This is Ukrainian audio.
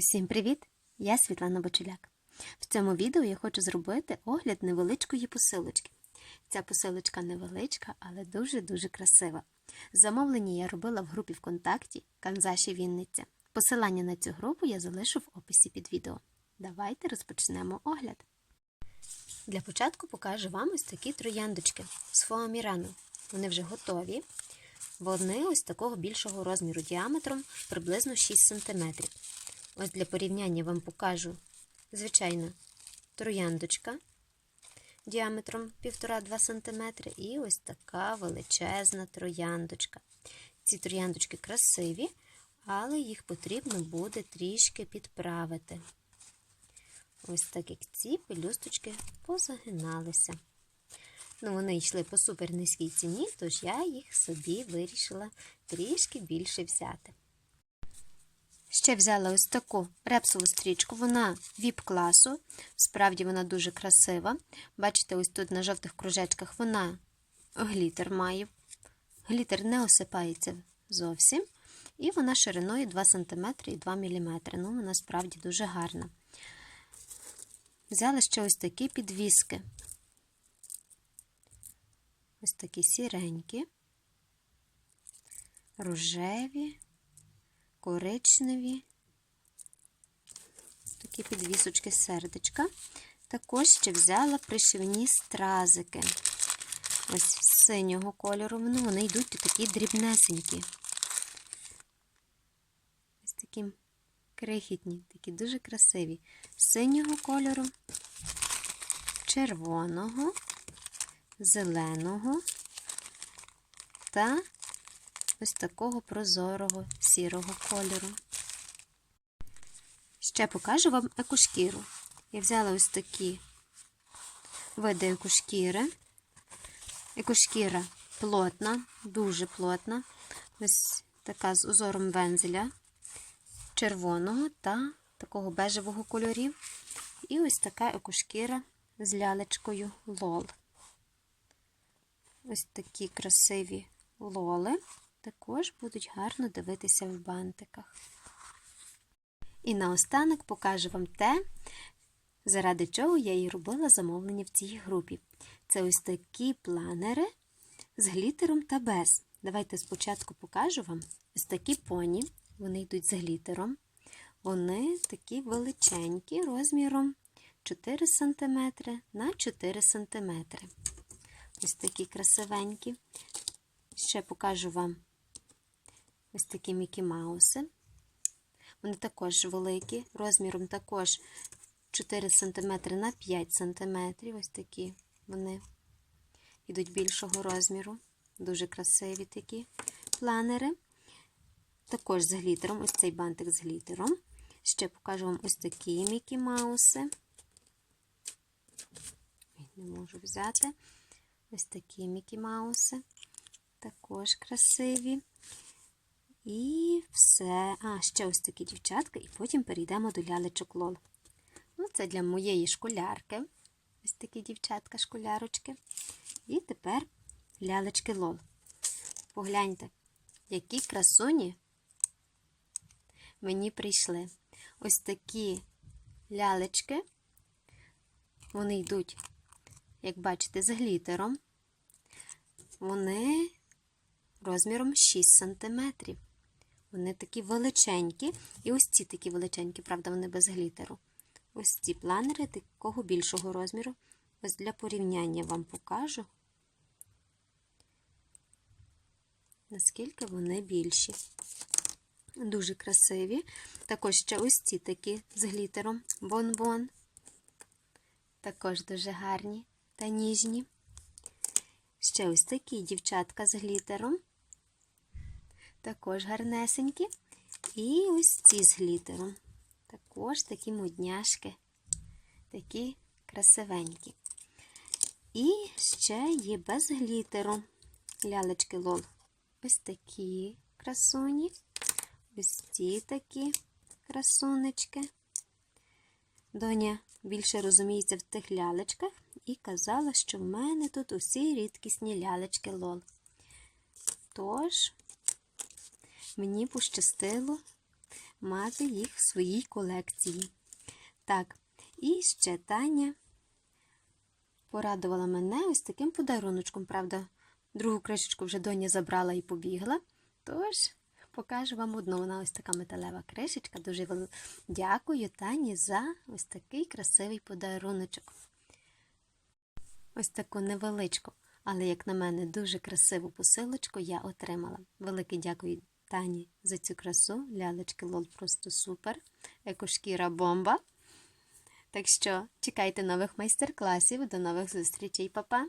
Всім привіт! Я Світлана Бочуляк. В цьому відео я хочу зробити огляд невеличкої посилочки. Ця посилочка невеличка, але дуже-дуже красива. Замовлення я робила в групі ВКонтакті Канзаші Вінниця. Посилання на цю групу я залишу в описі під відео. Давайте розпочнемо огляд. Для початку покажу вам ось такі трояндочки з фоамірану. Вони вже готові. Вони ось такого більшого розміру діаметром приблизно 6 см. Ось для порівняння вам покажу, звичайно, трояндочка діаметром 1,5-2 см і ось така величезна трояндочка. Ці трояндочки красиві, але їх потрібно буде трішки підправити. Ось так як ці пелюсточки позагиналися. Ну, вони йшли по супер низькій ціні, тож я їх собі вирішила трішки більше взяти. Ще взяла ось таку репсову стрічку, вона віп-класу, справді вона дуже красива. Бачите, ось тут на жовтих кружечках вона глітер має. Глітер не осипається зовсім. І вона шириною 2 см і 2 мм. Ну, вона справді дуже гарна. Взяла ще ось такі підвіски. Ось такі сіренькі, рожеві коричневі, такі підвісочки сердечка. Також ще взяла пришивні стразики. Ось синього кольору. Ну, вони йдуть такі дрібнесенькі. Ось такі крихітні, такі дуже красиві. Синього кольору, червоного, зеленого та ось такого прозорого сірого кольору. Ще покажу вам екошкіру. Я взяла ось такі види екошкіри. Екошкіра плотна, дуже плотна. Ось така з узором вензеля, червоного та такого бежевого кольорів. І ось така екошкіра з лялечкою лол. Ось такі красиві лоли також будуть гарно дивитися в бантиках. І наостанок покажу вам те, заради чого я і робила замовлення в цій групі. Це ось такі планери з глітером та без. Давайте спочатку покажу вам ось такі поні. Вони йдуть з глітером. Вони такі величенькі розміром 4 см на 4 см. Ось такі красивенькі. Ще покажу вам ось такі Мікі Мауси. Вони також великі, розміром також 4 см на 5 см. Ось такі вони йдуть більшого розміру. Дуже красиві такі планери. Також з глітером, ось цей бантик з глітером. Ще покажу вам ось такі Мікі Мауси. Не можу взяти. Ось такі Мікі Мауси. Також красиві. І все. А, ще ось такі дівчатка, і потім перейдемо до лялечок лол. Ну, це для моєї школярки. Ось такі дівчатка-школярочки. І тепер лялечки лол. Погляньте, які красуні мені прийшли. Ось такі лялечки. Вони йдуть, як бачите, з глітером. Вони розміром 6 см. Вони такі величенькі. І ось ці такі величенькі, правда, вони без глітеру. Ось ці планери такого більшого розміру. Ось для порівняння вам покажу, наскільки вони більші. Дуже красиві. Також ще ось ці такі з глітером бон-бон. Також дуже гарні та ніжні. Ще ось такі дівчатка з глітером. Також гарнесенькі. І ось ці з глітером. Також такі мудняшки, такі красивенькі. І ще є без глітеру лялечки лол. Ось такі красуні. Ось ці такі красунечки. Доня більше розуміється в тих лялечках і казала, що в мене тут усі рідкісні лялечки лол. Тож, мені пощастило мати їх в своїй колекції. Так, і ще Таня порадувала мене ось таким подаруночком. Правда, другу кришечку вже доня забрала і побігла. Тож покажу вам одну. Вона ось така металева кришечка. Дуже вел- дякую Тані за ось такий красивий подаруночок. Ось таку невеличку, але, як на мене, дуже красиву посилочку я отримала. Велике дякую Тані за цю красу. Лялечки лол просто супер. Екошкіра бомба. Так що чекайте нових майстер-класів. До нових зустрічей, Па-па!